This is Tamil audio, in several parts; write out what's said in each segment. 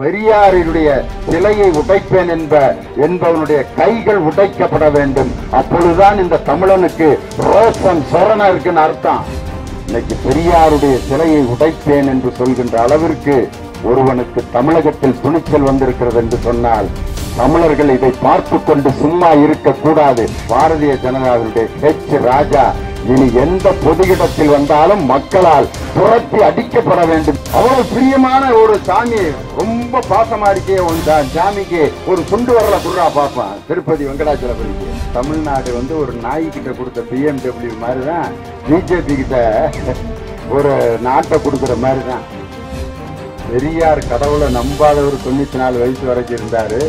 பெரியாரினுடைய சிலையை உடைப்பேன் என்ப என்பவனுடைய கைகள் உடைக்கப்பட வேண்டும். அப்பொழுதுதான் இந்த தமிழனுக்கு ரோசன் சொரணா இருக்குன்னு அர்த்தம். இன்னைக்கு பெரியாருடைய சிலையை உடைப்பேன் என்று சொல்கின்ற அளவிற்கு ஒருவனுக்கு தமிழகத்தில் துணிச்சல் வந்திருக்கிறது என்று சொன்னால் தமிழர்கள் இதை பார்த்து கொண்டு சும்மா இருக்கக்கூடாது. பாரதிய ஜனதாவினுடைய ஹெச் ராஜா இனி எந்த பொது இடத்தில் வந்தாலும் மக்களால் புரட்டி அடிக்கப்பட வேண்டும். அவ்வளவு பிரியமான ஒரு சாமி ரொம்ப பாசமா இருக்கே உன் சாமிக்கு ஒரு சுண்டு வரல குர்ரா பாப்பான் திருப்பதி வெங்கடாச்சலபதிக்கு. தமிழ்நாடு வந்து ஒரு நாய் கிட்ட கொடுத்த பிஎம்டபிள்யூ மாதிரி தான் பிஜேபி கிட்ட ஒரு நாட்டை கொடுக்குற மாதிரி தான் பெரியார் கடவுளை நம்பாதவர் தொண்ணூத்தி நாலு வயசு வரைக்கும் இருந்தாரு.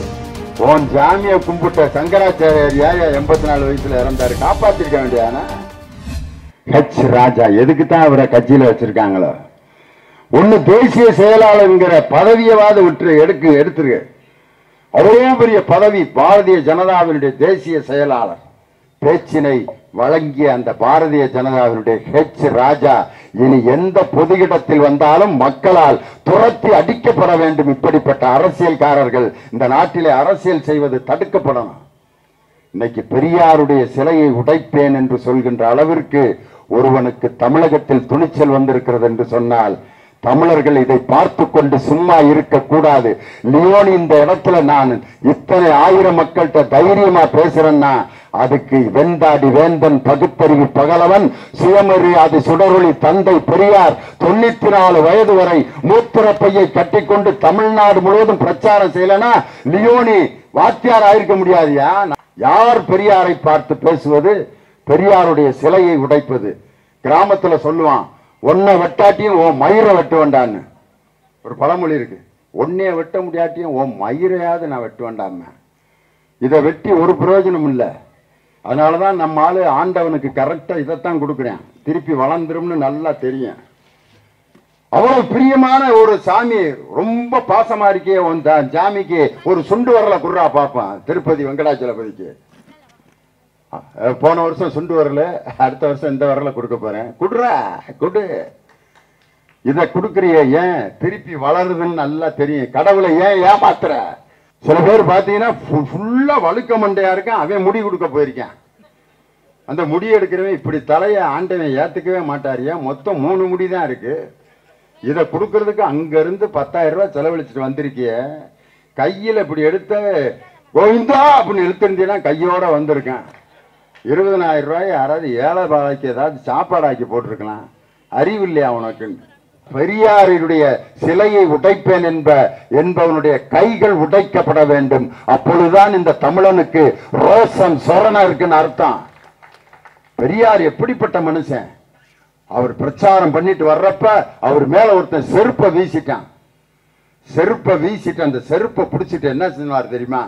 உன் ஜாமியை கும்பிட்ட சங்கராச்சாரியா எண்பத்தி நாலு வயசுல இறந்தாரு? காப்பாத்திருக்க வேண்டியானா ஹெச் ராஜா. எதுக்கு தான் அவரை கட்சியில வச்சிருக்காங்களோ? ஒண்ணு தேசிய செயலாளருங்கிற பதவியவாது விட்டு எடுக்கு எடுத்துரு அவ்வளோ பெரிய பதவி பாரதிய ஜனதாவினுடைய தேசிய செயலாளர். பேச்சினை வழங்கிய அந்த பாரதிய ஜனதாவினுடைய ஹெச் ராஜா. இனி எந்த பொது இடத்தில் வந்தாலும் மக்களால் துரத்தி அடிக்கப்பட வேண்டும் இப்படிப்பட்ட அரசியல்காரர்கள். இந்த நாட்டிலே அரசியல் செய்வது தடுக்கப்படணும். இன்னைக்கு பெரியாருடைய சிலையை உடைப்பேன் என்று சொல்கின்ற அளவிற்கு ஒருவனுக்கு தமிழகத்தில் துணிச்சல் வந்திருக்கிறது என்று சொன்னால் தமிழர்கள் இதை பார்த்து கொண்டு சும்மா இருக்கக்கூடாது. லியோன் இந்த இடத்துல நான் இத்தனை ஆயிரம் மக்கள்கிட்ட தைரியமா பேசுறேன்னா அதுக்கு வெந்தாடி வேந்தன் பகுத்தறிவு பகலவன் சுயமரியாதை சுடரொளி தந்தை பெரியார் தொண்ணூத்தி நாலு வயது வரை மூத்திர பையை கட்டிக்கொண்டு தமிழ்நாடு முழுவதும் பிரச்சாரம் செய்யலனா லியோனி வாத்தியார் ஆயிருக்க முடியாதியா? யார் பெரியாரை பார்த்து பேசுவது? பெரியாருடைய சிலையை உடைப்பது. கிராமத்துல சொல்லுவான் ஒன்னை வெட்டாட்டியும் ஓ மயிரை வெட்ட வேண்டான்னு ஒரு பழமொழி இருக்கு. ஒன்னே வெட்ட முடியாட்டியும் ஓ மயிரையாவது நான் வெட்ட வேண்டாம இதை வெட்டி ஒரு பிரயோஜனம் இல்லை. அதனாலதான் நம்ம ஆளு ஆண்டவனுக்கு கரெக்டாக இதைத்தான் கொடுக்குறேன். திருப்பி வளர்ந்துரும்னு நல்லா தெரியும். அவ்வளவு பிரியமான ஒரு சாமி ரொம்ப பாசமா இருக்கே உன் சாமிக்கு ஒரு சுண்டு வரல குர்ரா பார்ப்பான் திருப்பதி வெங்கடாச்சலபதிக்கு. போன வருஷம் சுண்டு வரல அடுத்த வருஷம் இந்த வரல கொடுக்க போறேன். குடுறா குடு. இதை கொடுக்குறிய ஏன் திருப்பி வளருதுன்னு நல்லா தெரியும். கடவுளை ஏன் ஏமாத்துற? சில பேர் பார்த்தீங்கன்னா ஃபு- ஃபுல்லா வழுக்க மண்டையா இருக்கான் அவன் முடி கொடுக்க போயிருக்கான். அந்த முடி எடுக்கிறவன் இப்படி தலையை ஆண்டவன் ஏத்துக்கவே மாட்டாரியா? மொத்தம் மூணு முடி தான் இருக்கு. இதை கொடுக்கறதுக்கு அங்கேருந்து பத்தாயிரம் ரூபாய் செலவழிச்சிட்டு வந்திருக்கிய கையில் இப்படி எடுத்த கோவிந்தா அப்படின்னு இழுத்திருந்தீங்கன்னா கையோட வந்திருக்கேன். இருபதனாயிரம் ரூபாய் யாராவது ஏழை பாலைக்கு ஏதாவது சாப்பாடாக்கி போட்டிருக்கலாம். அறிவு இல்லையா உனக்கு பெரியாரினுடைய சிலையை உடைப்பேன் என்ப என்பவனுடைய கைகள் உடைக்கப்பட வேண்டும். அப்பொழுதுதான் இந்த தமிழனுக்கு ரோசம் சொரண இருக்குன்னு அர்த்தம். பெரியார் எப்படிப்பட்ட மனுஷன்? அவர் பிரச்சாரம் பண்ணிட்டு வர்றப்ப அவர் மேல ஒருத்தன் செருப்பை வீசிட்டான். செருப்பை வீசிட்டு அந்த செருப்பை பிடிச்சிட்டு என்ன சொன்னார் தெரியுமா?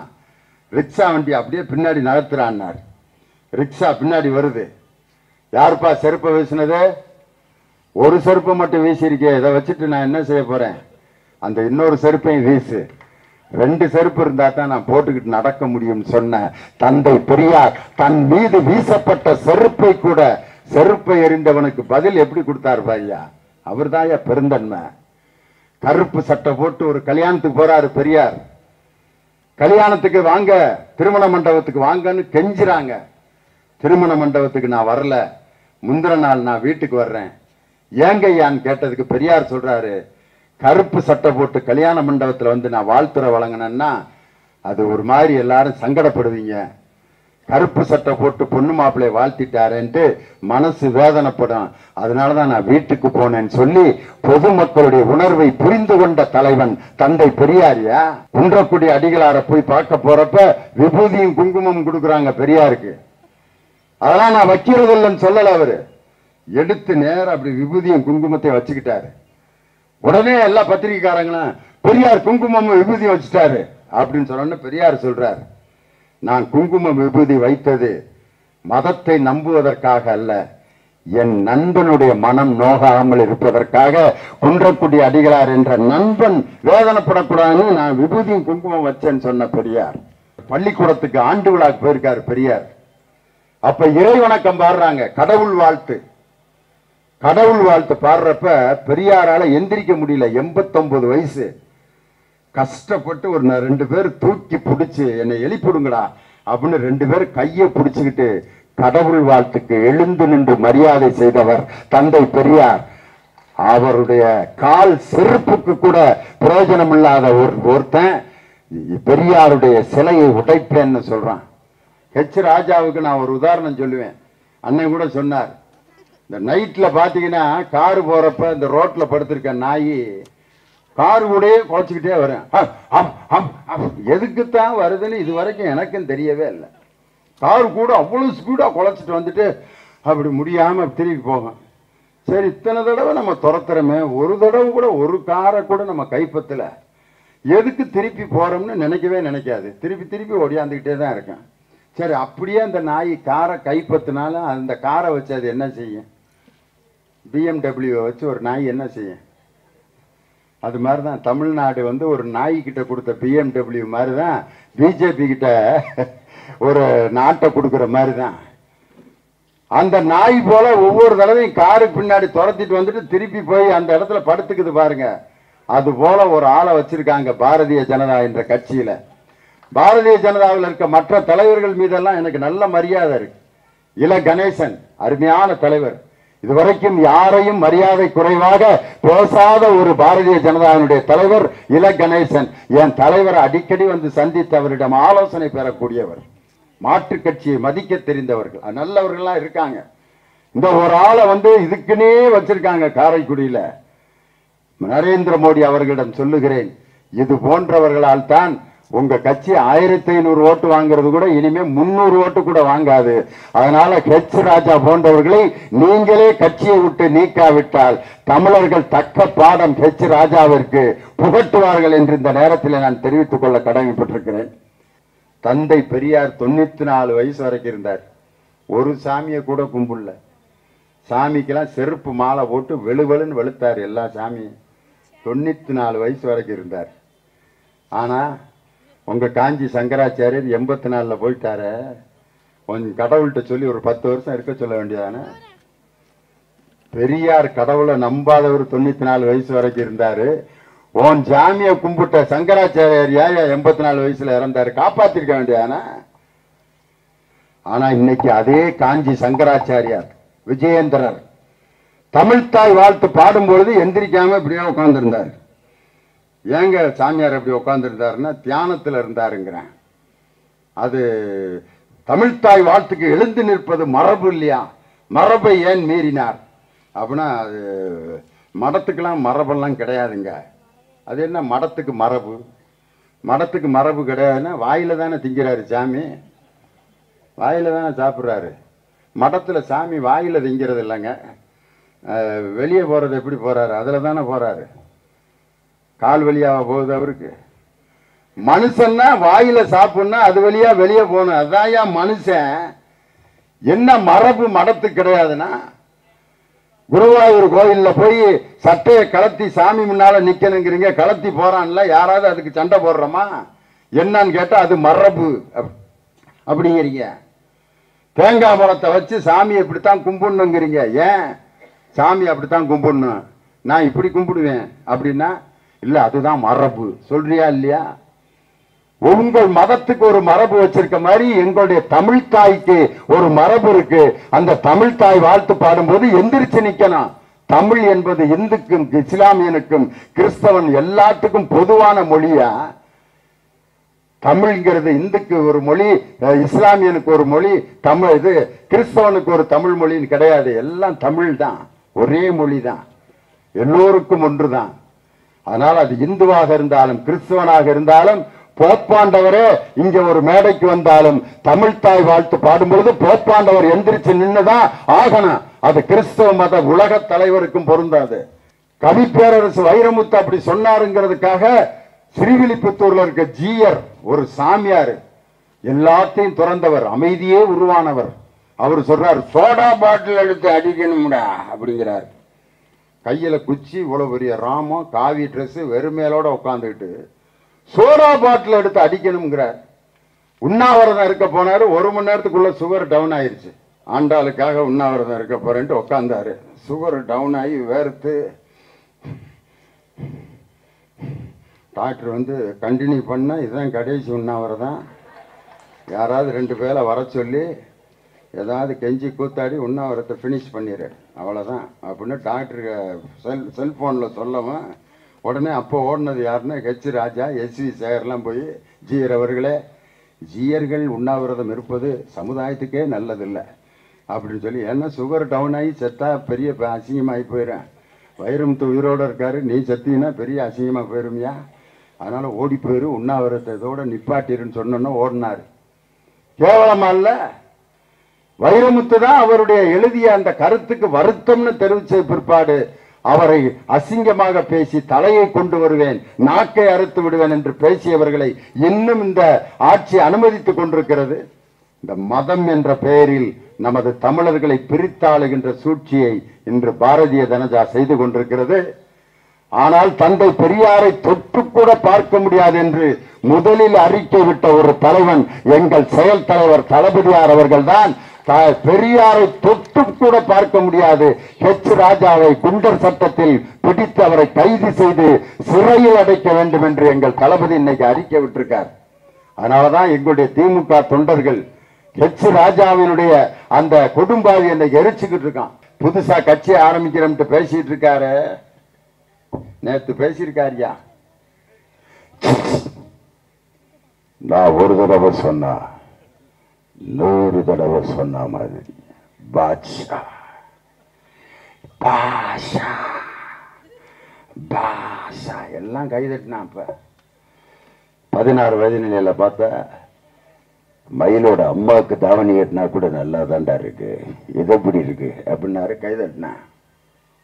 ரிக்ஷா வண்டி அப்படியே பின்னாடி நகர்த்துறான்னார். ரிக்ஷா பின்னாடி வருது. யாருப்பா செருப்பை வீசினது? ஒரு செருப்பை மட்டும் வீசியிருக்கே இதை வச்சுட்டு நான் என்ன செய்ய போகிறேன் அந்த இன்னொரு செருப்பையும் வீசு. ரெண்டு செருப்பு இருந்தா தான் நான் போட்டுக்கிட்டு நடக்க முடியும்னு சொன்ன தந்தை பெரியார். தன் மீது வீசப்பட்ட செருப்பை கூட செருப்பை எறிந்தவனுக்கு பதில் எப்படி கொடுத்தாரு பாய்யா? அவர் பெருந்தன்மை. கருப்பு சட்டை போட்டு ஒரு கல்யாணத்துக்கு போறாரு பெரியார். கல்யாணத்துக்கு வாங்க திருமண மண்டபத்துக்கு வாங்கன்னு கெஞ்சுறாங்க. திருமண மண்டபத்துக்கு நான் வரல. முந்திர நாள் நான் வீட்டுக்கு வர்றேன். ஏங்கய்யான்னு கேட்டதுக்கு பெரியார் சொல்றாரு கருப்பு சட்டை போட்டு கல்யாண மண்டபத்தில் வந்து நான் வாழ்த்துறை வழங்கினேன்னா அது ஒரு மாதிரி எல்லாரும் சங்கடப்படுவீங்க. கருப்பு சட்டை போட்டு பொண்ணு மாப்பிள்ளை வாழ்த்திட்டாரேன்ட்டு மனசு வேதனைப்படும். அதனால தான் நான் வீட்டுக்கு போனேன்னு சொல்லி பொதுமக்களுடைய உணர்வை புரிந்து கொண்ட தலைவன் தந்தை பெரியாரியா? குன்றக்குடி அடிகளார போய் பார்க்க போறப்ப விபூதியும் குங்குமம் கொடுக்குறாங்க பெரியாருக்கு. அதெல்லாம் நான் வைக்கிறது இல்லைன்னு சொல்லல அவரு. எடுத்து நேரம் அப்படி விபூதியும் குங்குமத்தை வச்சுக்கிட்டாரு. உடனே எல்லா பத்திரிகைக்காரங்களும் பெரியார் குங்குமம் விபூதி வச்சுட்டாரு அப்படின்னு சொன்ன பெரியார் சொல்றாரு. நான் குங்குமம் விபூதி வைத்தது மதத்தை நம்புவதற்காக அல்ல என் நண்பனுடைய மனம் நோகாமல் இருப்பதற்காக குன்றக்குடி அடிகளார் என்ற நண்பன் வேதனைப்படக்கூடாதுன்னு நான் விபூதியும் குங்குமம் வச்சேன்னு சொன்ன பெரியார். பள்ளிக்கூடத்துக்கு ஆண்டு விழாக்கு போயிருக்காரு பெரியார். அப்ப இறை வணக்கம் பாடுறாங்க கடவுள் வாழ்த்து. கடவுள் வாழ்த்து பாடுறப்ப பெரியாரால எந்திரிக்க முடியல. எண்பத்தொன்பது வயசு. கஷ்டப்பட்டு ஒரு ந- ரெண்டு பேர் தூக்கி பிடிச்சி என்னை எழுப்பிடுங்கடா அப்படின்னு ரெண்டு பேர் கையை பிடிச்சுக்கிட்டு கடவுள் வாழ்த்துக்கு எழுந்து நின்று மரியாதை செய்தவர் தந்தை பெரியார். அவருடைய கால் செருப்புக்கு கூட பிரயோஜனம் இல்லாத ஒரு ஒருத்தன் பெரியாருடைய சிலையை உடைப்பேன்னு சொல்றான். ஹெச் ராஜாவுக்கு நான் ஒரு உதாரணம் சொல்லுவேன். அண்ணன் கூட சொன்னார். இந்த நைட்டில் பார்த்தீங்கன்னா காரு போகிறப்ப இந்த ரோட்டில் படுத்திருக்க நாய் கார் கூடயே குறைச்சிக்கிட்டே வரேன் எதுக்குத்தான் வருதுன்னு இது வரைக்கும் எனக்கும் தெரியவே இல்லை. கார் கூட அவ்வளோ ஸ்பீடாக குழச்சிட்டு வந்துட்டு அப்படி முடியாமல் திருப்பி போகும். சரி இத்தனை தடவை நம்ம துரத்துறோமே. ஒரு தடவை கூட ஒரு காரை கூட நம்ம கைப்பற்றல எதுக்கு திருப்பி போகிறோம்னு நினைக்கவே நினைக்காது. திருப்பி திருப்பி ஓடியாந்துக்கிட்டே தான் இருக்கேன். சரி அப்படியே அந்த நாய் காரை கைப்பற்றினாலும் அந்த காரை வச்சு அது என்ன செய்யும்? பிஎம்டபிள்யூவை வச்சு ஒரு நாய் என்ன செய்யும்? அது மாதிரி தான் தமிழ்நாடு வந்து ஒரு நாய்கிட்ட கொடுத்த பிஎம்டபிள்யூ மாதிரி தான் பிஜேபி கிட்ட ஒரு நாட்டை கொடுக்குற மாதிரி தான் அந்த நாய் போல ஒவ்வொரு தடவையும் காருக்கு பின்னாடி துரத்திட்டு வந்துட்டு திருப்பி போய் அந்த இடத்துல படுத்துக்குது பாருங்க. அது போல ஒரு ஆளை வச்சிருக்காங்க பாரதிய ஜனதா என்ற கட்சியில. பாரதிய ஜனதாவில் இருக்க மற்ற தலைவர்கள் மீதெல்லாம் எனக்கு நல்ல மரியாதை இருக்கு. இல கணேசன் அருமையான தலைவர். இதுவரைக்கும் யாரையும் மரியாதை குறைவாக பேசாத ஒரு பாரதிய ஜனதாவினுடைய தலைவர் இல கணேசன். என் தலைவரை அடிக்கடி வந்து சந்தித்து அவரிடம் ஆலோசனை பெறக்கூடியவர். மாற்று கட்சியை மதிக்க தெரிந்தவர்கள். நல்லவர்கள்லாம் இருக்காங்க. இந்த ஒரு ஆளை வந்து இதுக்குன்னே வச்சிருக்காங்க காரைக்குடியில. நரேந்திர மோடி அவர்களிடம் சொல்லுகிறேன் இது போன்றவர்களால் தான் உங்க கட்சி ஆயிரத்தி ஐநூறு ஓட்டு வாங்குறது கூட இனிமே முன்னூறு ஓட்டு கூட வாங்காது. அதனால ஹெச் ராஜா போன்றவர்களை நீங்களே கட்சியை விட்டு நீக்காவிட்டால் தமிழர்கள் தக்க பாடம் ஹெச் ராஜாவிற்கு புகட்டுவார்கள் என்று இந்த நேரத்தில் நான் தெரிவித்துக் கொள்ள கடமைப்பட்டிருக்கிறேன். தந்தை பெரியார் தொண்ணூத்தி நாலு வயசு வரைக்கும் இருந்தார். ஒரு சாமியை கூட கும்பிடல. சாமிக்கெல்லாம் செருப்பு மாலை போட்டு வெளுவெளுன்னு வெளுத்தார் எல்லா சாமியும். தொண்ணூத்தி நாலு வயசு வரைக்கும் இருந்தார். ஆனால் உங்கள் காஞ்சி சங்கராச்சாரியர் எண்பத்தி நாலில் போயிட்டாரு. கொஞ்சம் கடவுள்கிட்ட சொல்லி ஒரு பத்து வருஷம் இருக்க சொல்ல வேண்டியதானே? பெரியார் கடவுளை நம்பாதவர் தொண்ணூற்றி நாலு வயசு வரைக்கும் இருந்தார். உன் ஜாமியை கும்பிட்ட சங்கராச்சாரியார் யார் எண்பத்தி நாலு வயசில் இறந்தாரு? காப்பாற்றிருக்க வேண்டியதானே? ஆனால் இன்னைக்கு அதே காஞ்சி சங்கராச்சாரியார் விஜயேந்திரர் தமிழ்தாய் வாழ்த்து பாடும்பொழுது எந்திரிக்காம இப்படியே உட்காந்துருந்தார் ஏங்க சாமியார் எப்படி உட்காந்துருந்தாருன்னா தியானத்தில் இருந்தாருங்கிறேன். அது தமிழ்த்தாய் வாழ்த்துக்கு எழுந்து நிற்பது மரபு இல்லையா? மரபை ஏன் மீறினார்? அப்படின்னா அது மடத்துக்கெல்லாம் மரபெல்லாம் கிடையாதுங்க. அது என்ன மடத்துக்கு மரபு? மடத்துக்கு மரபு கிடையாதுன்னா வாயில் தானே திங்கிறாரு சாமி. வாயில் தானே சாப்பிட்றாரு. மடத்தில் சாமி வாயில் திங்கிறது இல்லைங்க வெளியே போகிறது எப்படி போகிறாரு அதில் தானே போகிறாரு கால் வழியாக போகுது அவருக்கு. மனுஷன்னா வாயில சாப்பிடணும் அது வழியா வெளியே போகணும். அதான் மனுஷன் என்ன மரபு மடத்துக்கு கிடையாதுன்னா குருவாயூர் கோயிலில் போய் சட்டையை கலத்தி சாமி முன்னால நிக்கணுங்கிறீங்க கலத்தி போறான்ல யாராவது அதுக்கு சண்டை போடுறோமா? என்னன்னு கேட்டா அது மரபு. அப்- அப்படிங்கிறீங்க. தேங்காய் மரத்தை வச்சு சாமி இப்படித்தான் கும்பிடணுங்கிறீங்க. ஏன்? சாமி அப்படித்தான் கும்பிடணும். நான் இப்படி கும்பிடுவேன். அப்படின்னா இல்ல அதுதான் மரபு. சொல்றியா இல்லையா? உங்கள் மதத்துக்கு ஒரு மரபு வச்சிருக்க மாதிரி எங்களுடைய தமிழ் தாய்க்கு ஒரு மரபு இருக்கு. அந்த தமிழ் தாய் வாழ்த்து பாடும்போது எந்திரிச்சு நிக்கணும். தமிழ் என்பது இந்துக்கும் இஸ்லாமியனுக்கும் கிறிஸ்தவன் எல்லாத்துக்கும் பொதுவான மொழியா? தமிழ்ங்கிறது இந்துக்கு ஒரு மொழி இஸ்லாமியனுக்கு ஒரு மொழி தமிழ் இது கிறிஸ்தவனுக்கு ஒரு தமிழ் மொழின்னு கிடையாது. எல்லாம் தமிழ் தான் ஒரே மொழி தான் எல்லோருக்கும் ஒன்றுதான். அதனால் அது இந்துவாக இருந்தாலும் கிறிஸ்தவனாக இருந்தாலும் போப்பாண்டவரே இங்க ஒரு மேடைக்கு வந்தாலும் தமிழ் தாய் வாழ்த்து பாடும்பொழுது போப்பாண்டவர் எந்திரிச்சு நின்னுதான் ஆகணும். அது கிறிஸ்தவ மத உலக தலைவருக்கும் பொருந்தாது. கவி பேரரசு வைரமுத்து அப்படி சொன்னாருங்கிறதுக்காக ஸ்ரீவில்லிபுத்தூர்ல இருக்க ஜீயர் ஒரு சாமியார் எல்லாத்தையும் துறந்தவர் அமைதியே உருவானவர். அவர் சொல்றார் சோடா பாட்டில் எடுத்து அடிக்கணும்டா அப்படிங்கிறார். கையில் குச்சி இவ்வளோ பெரிய ராமம் காவி ட்ரெஸ்ஸு வெறுமேலோட உட்காந்துக்கிட்டு சோடா பாட்டில் எடுத்து அடிக்கணுங்கிறார் உண்ணாவிரதம் இருக்க போனார். ஒரு மணி நேரத்துக்குள்ளே சுகர் டவுன் ஆயிடுச்சு ஆண்டாளுக்காக உண்ணாவிரதம் இருக்க போகிறேன்ட்டு உட்காந்தாரு சுகர் டவுன் ஆகி வேர்த்து டாக்டர் வந்து கண்டினியூ பண்ணால் இதுதான் கடைசி உண்ணாவிரதம். யாராவது ரெண்டு பேரை வர சொல்லி ஏதாவது கெஞ்சி கூத்தாடி உண்ணாவிரத்தை ஃபினிஷ் பண்ணிடு. அவ்வளோதான் அப்படின்னு டாக்டருக்கு செல் செல்ஃபோனில் சொல்லவும் உடனே அப்போ ஓடினது யாருன்னா ஹெச் ராஜா எஸ்வி சேகர்லாம் போய் ஜீயர் அவர்களே ஜீயர்கள் உண்ணாவிரதம் இருப்பது சமுதாயத்துக்கே நல்லதில்லை. அப்படின்னு சொல்லி ஏன்னா சுகர் டவுன் ஆகி செத்தா பெரிய அசிங்கமாகி போயிடும். வைரமுத்து உயிரோடு இருக்காரு நீ செத்தீங்கன்னா பெரிய அசிங்கமாக போயிருமியா? அதனால் ஓடி போயிரு உண்ணாவிரத்தை இதோட நிப்பாட்டிருன்னு சொன்னோன்னா ஓடினார். கேவலமா இல்லை? வைரமுத்து தான் அவருடைய எழுதிய அந்த கருத்துக்கு வருத்தம்னு தெரிவித்த பிற்பாடு அவரை அசிங்கமாக பேசி தலையை கொண்டு வருவேன் நாக்கை அறுத்து விடுவேன் என்று பேசியவர்களை இன்னும் இந்த ஆட்சி அனுமதித்துக் கொண்டிருக்கிறது. இந்த மதம் என்ற பெயரில் நமது தமிழர்களை பிரித்தாளுகின்ற சூழ்ச்சியை இன்று பாரதிய ஜனதா செய்து கொண்டிருக்கிறது. ஆனால் தந்தை பெரியாரை தொட்டு கூட பார்க்க முடியாது என்று முதலில் அறிக்கை விட்ட ஒரு தலைவன் எங்கள் செயல் தலைவர் தளபதியார் அவர்கள்தான் பெரியாரை தொட்டும் கூட பார்க்க முடியாது. ஹெச் ராஜாவை குண்டர் சட்டத்தில் பிடித்து அவரை கைது செய்து சிறையில் அடைக்க வேண்டும் என்று எங்கள் தளபதி இன்னைக்கு அறிக்கை விட்டிருக்கார். அதனாலதான் எங்களுடைய திமுக தொண்டர்கள் ஹெச் ராஜாவினுடைய அந்த கொடும்பாவி இன்னைக்கு எரிச்சுக்கிட்டு இருக்கான். புதுசா கட்சி ஆரம்பிக்கிறோம்ட்டு பேசிட்டு இருக்காரு. நேத்து பேசியிருக்காருயா? நான் ஒரு தடவை சொன்னா நூறு தடவை சொன்ன மாதிரி பாட்ஷா. பாஷா. பாஷா. எல்லாம் கைதட்டினான் இப்ப பதினாறு வயது நிலையில பார்த்தா மயிலோட அம்மாவுக்கு தாவணி கட்டினா கூட நல்லா தாண்டா இருக்கு. இது எப்படி இருக்கு? அப்படின்னாரு கைதட்டினான்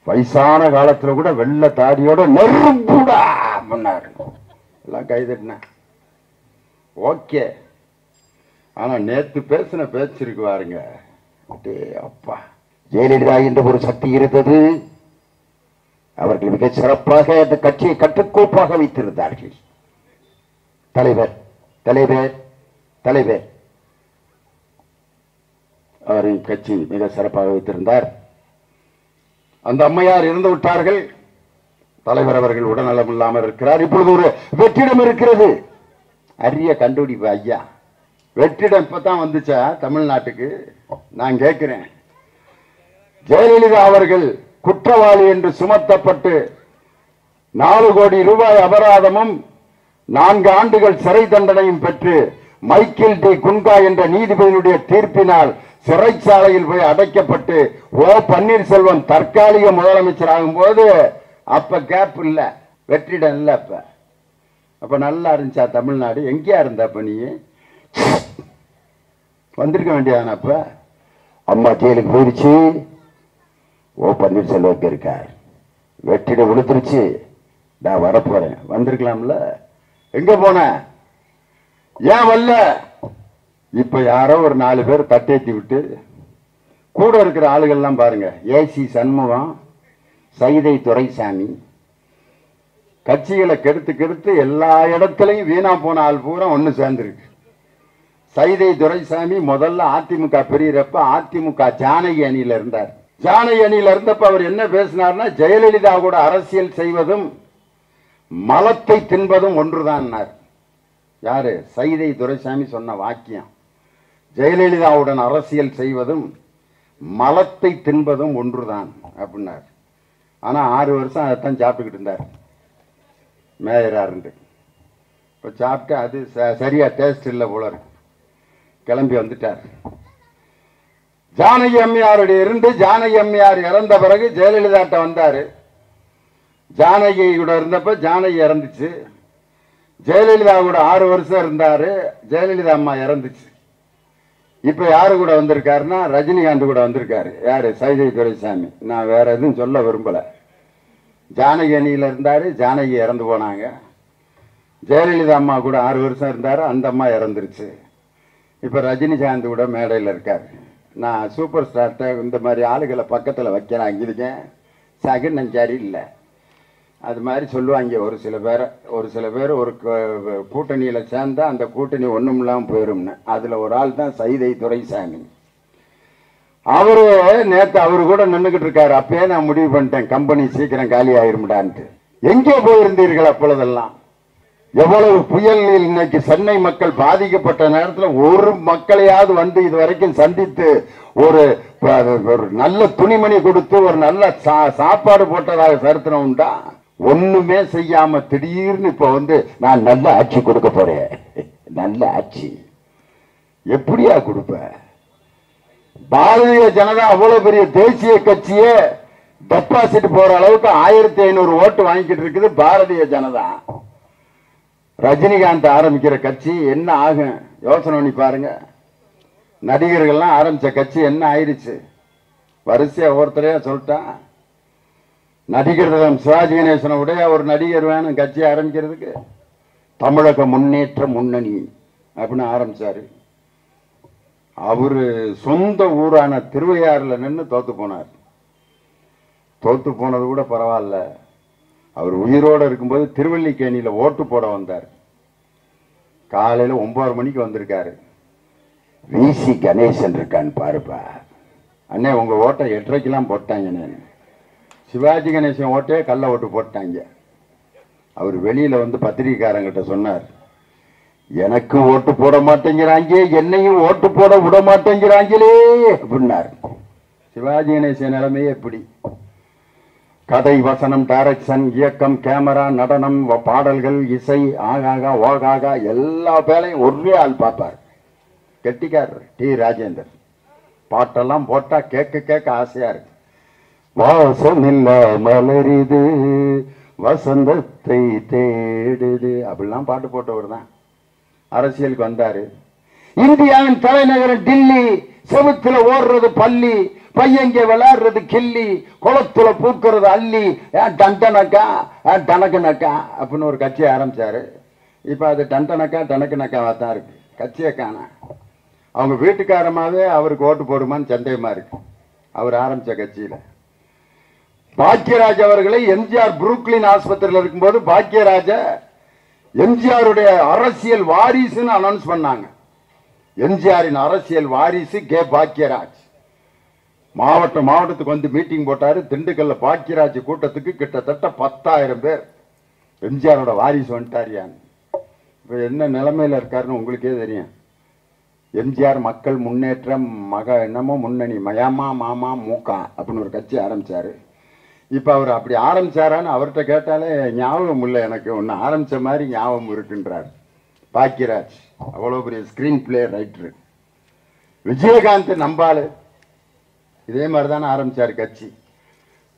வயசான காலத்துல கூட வெள்ளை தாடியோட நெருப்புடா அப்படின்னாரு. எல்லாம் கைதட்டினேன் ஓகே. ஆனா நேத்து பேசின பேச்சு இருக்கு பாருங்க. அடே அப்பா. ஜெயலலிதா என்ற ஒரு சக்தி இருந்தது. அவர்கள் மிக சிறப்பாக அந்த கட்சியை கட்டுக்கோப்பாக வைத்திருந்தார்கள். தலைவர் தலைவர் தலைவர். அவரின் கட்சி மிக சிறப்பாக வைத்திருந்தார். அந்த அம்மையார் இறந்து விட்டார்கள். தலைவர் அவர்கள் உடல்நலம் இல்லாமல் இருக்கிறார். இப்பொழுது ஒரு வெற்றிடம் இருக்கிறது. அரிய கண்டுபிடிப்பு ஐயா. வெற்றிடம் இப்பதான் வந்துச்சா தமிழ்நாட்டுக்கு? நான் கேட்கிறேன். ஜெயலலிதா அவர்கள் குற்றவாளி என்று சுமத்தப்பட்டு நாலு கோடி ரூபாய் அபராதமும் நான்கு ஆண்டுகள் சிறை தண்டனையும் பெற்று மைக்கேல் டி. குன்கா என்ற நீதிபதியினுடைய தீர்ப்பினால் சிறைச்சாலையில் போய் அடைக்கப்பட்டு ஓ. பன்னீர்செல்வம் தற்காலிக முதலமைச்சர் ஆகும்போது அப்ப கேப் இல்ல வெற்றிடம் இல்ல அப்ப. அப்ப நல்லா இருந்துச்சா தமிழ்நாடு? எங்கேயா இருந்த அப்ப நீ? வந்திருக்க வேண்டியதான அப்ப? அம்மா ஜெயிலுக்கு போயிடுச்சு ஓ பன்னீர்செல்வம் இருக்கார். வெட்டிட விழுத்துருச்சு நான் வரப்போறேன். வந்திருக்கலாம்ல? எங்க போன? ஏன் வரல? இப்ப யாரோ ஒரு நாலு பேர் தட்டேத்தி விட்டு கூட இருக்கிற ஆளுகள்லாம் பாருங்க. A C Shanmugam Saidai Duraisamy. கட்சிகளை கெடுத்து கெடுத்து எல்லா இடத்துலையும் வீணா போன ஆள் பூரா ஒண்ணு சேர்ந்துருக்கு. சைதை துரைசாமி முதல்ல அதிமுக பெரியறப்ப அதிமுக ஜானகி அணியில இருந்தார். ஜானகி அணியில இருந்தப்ப அவர் என்ன பேசினார்னா ஜெயலலிதா கூட அரசியல் செய்வதும் மலத்தை தின்பதும் ஒன்றுதான் யாரு? சைதை துரைசாமி சொன்ன வாக்கியம். ஜெயலலிதாவுடன் அரசியல் செய்வதும் மலத்தை தின்பதும் ஒன்றுதான் அப்படின்னார். ஆனால் ஆறு வருஷம் அதைத்தான் சாப்பிட்டுக்கிட்டு இருந்தார். மேயராருண்டு இப்போ சாப்பிட்டு அது ச- டேஸ்ட் இல்லை போல இருக்கு. கிளம்பி வந்துட்டார். ஜானகி அம்மையாருடைய இருந்து ஜானகி அம்மையார் இறந்த பிறகு ஜெயலலிதாட்ட வந்தார். ஜானகி கூட இருந்தப்ப ஜானகி இறந்துச்சு. ஜெயலலிதா கூட ஆறு வருஷம் இருந்தார் ஜெயலலிதா அம்மா இறந்துச்சு. இப்போ யாரு கூட வந்திருக்காருன்னா ரஜினிகாந்த் கூட வந்திருக்காரு. யார்? சைதை துரைசாமி. நான் வேற எதுவும் சொல்ல விரும்பலை. ஜானகி அணியில் இருந்தார் ஜானகி இறந்து போனாங்க. ஜெயலலிதா அம்மா கூட ஆறு வருஷம் இருந்தார் அந்த அம்மா இறந்துருச்சு. இப்போ ரஜினிகாந்த் கூட மேடையில் இருக்கார். நான் சூப்பர் ஸ்டார்ட்ட இந்த மாதிரி ஆளுகளை பக்கத்தில் வைக்கிறேன் அங்கிருக்கேன் சகன் அஞ்சாரி இல்லை. அது மாதிரி சொல்லுவாங்க ஒரு சில பேர் ஒரு சில பேர் ஒரு கூட்டணியில் சேர்ந்தால் அந்த கூட்டணி ஒன்றும் இல்லாமல் போயிடும்னு அதில் ஒரு ஆள் தான் சைதை துரைசாமி. அவரு நேற்று அவரு கூட நின்றுக்கிட்டு இருக்காரு. அப்பயே நான் முடிவு பண்ணிட்டேன் கம்பெனி சீக்கிரம் காலி ஆயிரும்டான்ட்டு. எங்கே போயிருந்தீர்கள் அப்பொழுதெல்லாம். எவ்வளவு புயலில் இன்னைக்கு சென்னை மக்கள் பாதிக்கப்பட்ட நேரத்தில் ஒரு மக்களையாவது வந்து இது வரைக்கும் சந்தித்து ஒரு நல்ல துணிமணி கொடுத்து ஒரு நல்ல சா- சாப்பாடு போட்டதாக சரித்திரம் உண்டா? ஒண்ணுமே செய்யாம திடீர்னு இப்ப வந்து நான் நல்ல ஆட்சி கொடுக்க போறேன். நல்ல ஆட்சி. எப்படியா கொடுப்ப? பாரதிய ஜனதா அவ்வளவு பெரிய தேசிய கட்சியே டெபாசிட் போற அளவுக்கு ஆயிரத்தி ஐநூறு ஓட்டு வாங்கிட்டு இருக்குது பாரதிய ஜனதா. ரஜினிகாந்த் ஆரம்பிக்கிற கட்சி என்ன ஆகும்? யோசனை பண்ணி பாருங்க. நடிகர்கள்லாம் ஆரம்பிச்ச கட்சி என்ன ஆயிடுச்சு? வரிசையா ஒவ்வொருத்தரையா சொல்லிட்டான். நடிகர் சிவாஜி கணேசனை உடைய ஒரு நடிகர் வேணும் கட்சி ஆரம்பிக்கிறதுக்கு. தமிழக முன்னேற்ற முன்னணி அப்படின்னு ஆரம்பிச்சாரு. அவரு சொந்த ஊரான திருவையாறுல நின்று தோத்து போனார். தோத்து போனது கூட பரவாயில்ல. அவர் உயிரோட இருக்கும்போது திருவள்ளிக்கேணியில் ஓட்டு போட வந்தார். காலையில் ஒன்பது மணிக்கு வந்திருக்காரு. விசி கணேசன் இருக்கான்னு பாருப்பா. அண்ணே உங்கள் ஓட்டை எட்டரைக்கெல்லாம் போட்டாங்க நான் சிவாஜி கணேசன் ஓட்டே கள்ள ஓட்டு போட்டாங்க. அவர் வெளியில் வந்து பத்திரிகைக்காரங்கிட்ட சொன்னார் எனக்கு ஓட்டு போட மாட்டேங்கிறாங்க என்னையும் ஓட்டு போட விட மாட்டேங்கிறாங்களே அப்படின்னார். சிவாஜி கணேசன் நிலைமையே எப்படி கதை வசனம் டைரக்ஷன் இயக்கம் கேமரா நடனம் வ- பாடல்கள் இசை ஆகாகா ஓகாகா எல்லா வேலையும் ஒரே ஆள் பார்ப்பார். கெட்டிக்காரர் டி. ராஜேந்தர். பாட்டெல்லாம் போட்டா கேட்க கேட்க ஆசையா இருக்கு. வாசம் இல்ல மலரிது வசந்தத்தை தேடுது. அப்படிலாம் பாட்டு போட்டவர் தான். அரசியலுக்கு வந்தாரு. இந்தியாவின் தலைநகர் டில்லி. செவுத்துல ஓடுறது பள்ளி பையங்க விளையாடுறது கில்லி குளத்துல பூக்கிறது அள்ளி ஏன் டண்டனக்கா ஏன் டனக்குனக்கா அப்படின்னு ஒரு கட்சியை ஆரம்பிச்சாரு. இப்ப அது டண்டனக்கா டனக்குனக்காவா தான் இருக்கு. கட்சியை காணா. அவங்க வீட்டுக்காரமாவே அவருக்கு ஓட்டு போடுமான்னு சந்தேகமா இருக்கு. அவர் ஆரம்பிச்ச கட்சியில. பாக்கியராஜ் அவர்களை எம்ஜிஆர் புரூக்லின் ஆஸ்பத்திரியில் இருக்கும்போது பாக்கியராஜ எம்ஜிஆருடைய அரசியல் வாரிசுன்னு அனௌன்ஸ் பண்ணாங்க. எம்ஜிஆரின் அரசியல் வாரிசு கே. பாக்கியராஜ் மாவட்டம் மாவட்டத்துக்கு வந்து மீட்டிங் போட்டாரு. திண்டுக்கல்ல பாக்கியராஜ் கூட்டத்துக்கு கிட்டத்தட்ட பத்தாயிரம் பேர். எம்ஜிஆரோட வாரிசு வந்துட்டாரியான் இப்ப என்ன நிலைமையில இருக்காருன்னு உங்களுக்கே தெரியும். எம்ஜிஆர் மக்கள் முன்னேற்றம் மக என்னமோ முன்னணி மயாமா மாமா மூக்கா அப்படின்னு ஒரு கட்சி ஆரம்பிச்சாரு. இப்ப அவர் அப்படி ஆரம்பிச்சாரான்னு அவர்கிட்ட கேட்டாலே ஞாபகம் இல்லை எனக்கு. ஒன்னு ஆரம்பிச்ச மாதிரி ஞாபகம் இருக்குன்றார். பாக்கியராஜ் அவ்வளவு பெரிய ஸ்கிரீன் பிளே ரைட்டரு விஜயகாந்த் நம்பாளு இதே மாதிரி தானே ஆரம்பித்தார் கட்சி.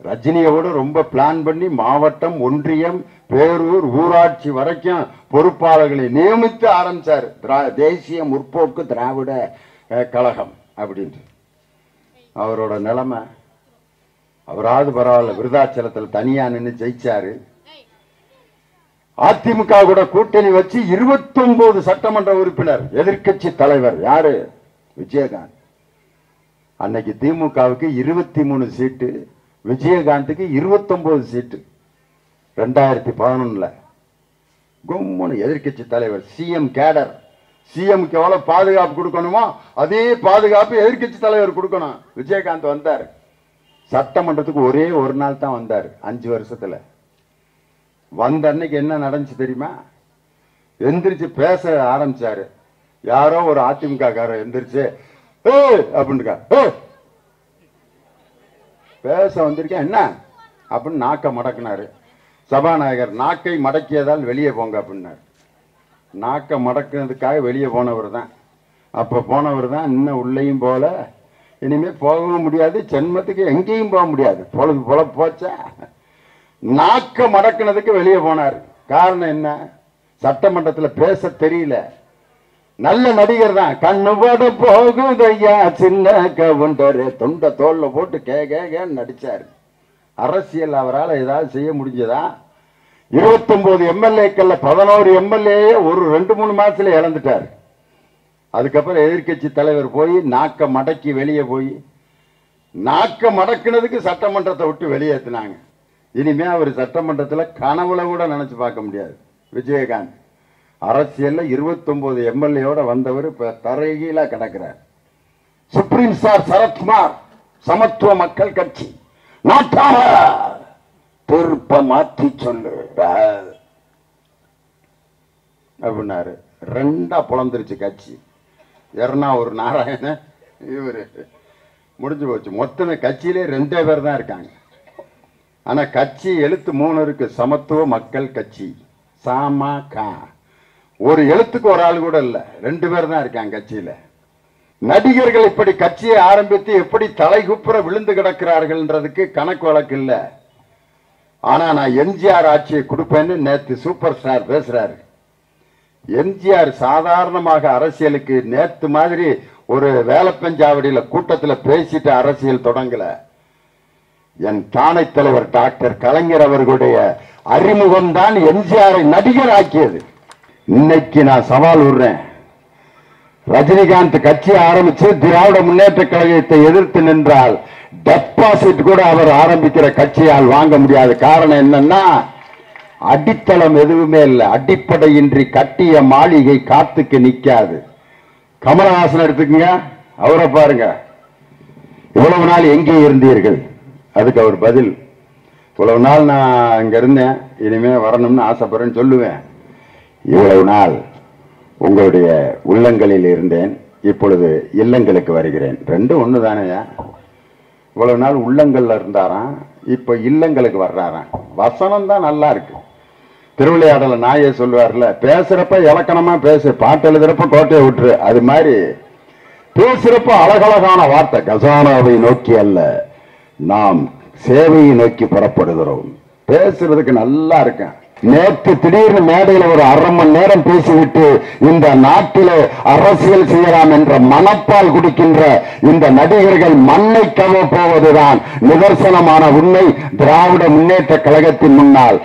ரஜினியோட ரொம்ப பிளான் பண்ணி மாவட்டம் ஒன்றியம் பேரூர் ஊராட்சி வரைக்கும் பொறுப்பாளர்களை நியமித்து ஆரம்பிச்சார். திரா- தேசிய முற்போக்கு திராவிட கழகம் அப்படின்ட்டு. அவரோட நிலைமை அவராவது பரவாயில்ல விருதாச்சலத்தில் தனியா நின்று ஜெயிச்சாரு. அதிமுக கூட கூட்டணி வச்சு 29 சட்டமன்ற உறுப்பினர் எதிர்க்கட்சி தலைவர் யாரு? விஜயகாந்த். அன்னைக்கு திமுகவுக்கு இருபத்தி மூணு சீட்டு விஜயகாந்துக்கு 29 சீட்டு. ரெண்டாயிரத்தி பதினொன்னுல. கும்முன்னு எதிர்க்கட்சி தலைவர் சிஎம் கேடர். சிஎம்க்கு எவ்வளவு பாதுகாப்பு கொடுக்கணுமோ அதே பாதுகாப்பு எதிர்க்கட்சி தலைவர் கொடுக்கணும். விஜயகாந்த் வந்தார். சட்டமன்றத்துக்கு ஒரே ஒரு நாள் தான் வந்தார் அஞ்சு வருஷத்துல. வந்த அன்னைக்கு என்ன நடந்துச்சு தெரியுமா? எந்திரிச்சு பேச ஆரம்பிச்சாரு. யாரோ ஒரு அதிமுக காரர் எந்திரிச்சு அப்படின்னுக்கா ஏய்! பேச வந்திருக்கேன். என்ன? அப்படின்னு நாக்க மடக்குனாரு. சபாநாயகர் நாக்கை மடக்கியதால் வெளியே போங்க அப்படின்னாரு. நாக்கை மடக்குனதுக்காக வெளியே போனவர் தான். அப்போ போனவர் தான் இன்னும் உள்ளேயும் போல. இனிமேல் போகவும் முடியாது. ஜென்மத்துக்கு எங்கேயும் போக முடியாது. பொழுது போல போச்சா? நாக்க மடக்குனதுக்கு வெளியே போனார். காரணம் என்ன? சட்டமன்றத்தில் பேச தெரியல. நல்ல நடிகர் தான். கண்ணுபட போகுதையா சின்ன கவுண்டரு தொண்டை தோல்ல போட்டு கே கே கேன்னு நடிச்சாரு. அரசியல் அவரால் ஏதாவது செய்ய முடிஞ்சதா? 29 எம்எல்ஏக்கள்ல பதினோரு எம்எல்ஏ ஒரு ரெண்டு மூணு மாசத்துல இழந்துட்டார். அதுக்கப்புறம் எதிர்க்கட்சி தலைவர் போய் நாக்க மடக்கி வெளியே போய் நாக்க மடக்குனதுக்கு சட்டமன்றத்தை விட்டு வெளியேற்றினாங்க இனிமே அவர் சட்டமன்றத்துல கனவுல கூட நினைச்சு பார்க்க முடியாது. விஜயகாந்த். அரசியல்ல 29 எம்எல்ஏயோட வந்தவர் இப்ப தரைகீழா கிடக்கிறார். Supreme star Sarathkumar Samathuva Makkal Katchi. நாட்டாக திருப்ப மாற்றி சொல்லு அப்படின்னாரு. ரெண்டா புலந்துருச்சு கட்சி. எர்னா ஒரு நாராயணன் இவரு. முடிஞ்சு போச்சு. மொத்தமே கட்சியிலே ரெண்டே பேர் தான் இருக்காங்க. ஆனால் கட்சி எழுத்து மூணு இருக்கு சமத்துவ மக்கள் கட்சி. சாமா கா. ஒரு எழுத்துக்கு ஒரு ஆள் கூட இல்லை. ரெண்டு பேர் தான் இருக்காங்க கட்சியில். நடிகர்கள் இப்படி கட்சியை ஆரம்பித்து எப்படி தலைகுப்புற விழுந்து கிடக்கிறார்கள்ன்றதுக்கு கணக்கு வழக்கு இல்லை. ஆனால் நான் எம்ஜிஆர் ஆட்சியை கொடுப்பேன்னு நேற்று சூப்பர் ஸ்டார் பேசுகிறாரு எம்ஜிஆர் சாதாரணமாக அரசியலுக்கு நேற்று மாதிரி ஒரு வேலப்பஞ்சாவடியில கூட்டத்தில் பேசிட்டு அரசியல் தொடங்கலை. என் தானை தலைவர் டாக்டர் கலைஞர் அவர்களுடைய அறிமுகம் தான் எம்ஜிஆரை நடிகர் ஆக்கியது இன்னைக்கு நான் சவால் விடுறேன். ரஜினிகாந்த் கட்சி ஆரம்பிச்சு திராவிட முன்னேற்ற கழகத்தை எதிர்த்து நின்றால் டெபாசிட் கூட அவர் ஆரம்பிக்கிற கட்சியால் வாங்க முடியாது. காரணம் என்னன்னா அடித்தளம் எதுவுமே இல்லை. அடிப்படையின்றி கட்டிய மாளிகை காத்துக்கு நிக்காது. கமலஹாசன் எடுத்துக்கங்க. அவரை பாருங்க. இவ்வளவு நாள் எங்கே இருந்தீர்கள்? அதுக்கு அவர் பதில் இவ்வளவு நாள் நான் இங்க இருந்தேன் இனிமே வரணும்னு ஆசைப்படுறேன்னு சொல்லுவேன். இவ்வளவு நாள் உங்களுடைய உள்ளங்களில் இருந்தேன் இப்பொழுது இல்லங்களுக்கு வருகிறேன். ரெண்டும் ஒன்று தானேயா இவ்வளவு நாள் உள்ளங்கள்ல இருந்தாராம் இப்ப இல்லங்களுக்கு வர்றாராம். வசனம் தான் நல்லா இருக்கு. திருவிளையாடல நாயே சொல்லுவார்ல பேசுறப்ப இலக்கணமா பேசு பாட்டு எழுதுறப்ப கோட்டையை விட்டுரு. அது மாதிரி பேசுறப்ப அழகழகான வார்த்தை கசானாவை நோக்கி அல்ல நாம் சேவையை நோக்கி புறப்படுகிறோம். பேசுறதுக்கு நல்லா இருக்கேன். நேற்று திடீர்னு மேடையில் ஒரு அரை மணி நேரம் பேசிவிட்டு இந்த நாட்டிலே அரசியல் செய்யலாம் என்ற மனப்பால் குடிக்கின்ற இந்த நடிகர்கள் மண்ணை கவ போவதுதான் நிதர்சனமான உண்மை. திராவிட முன்னேற்ற கழகத்தின் முன்னால்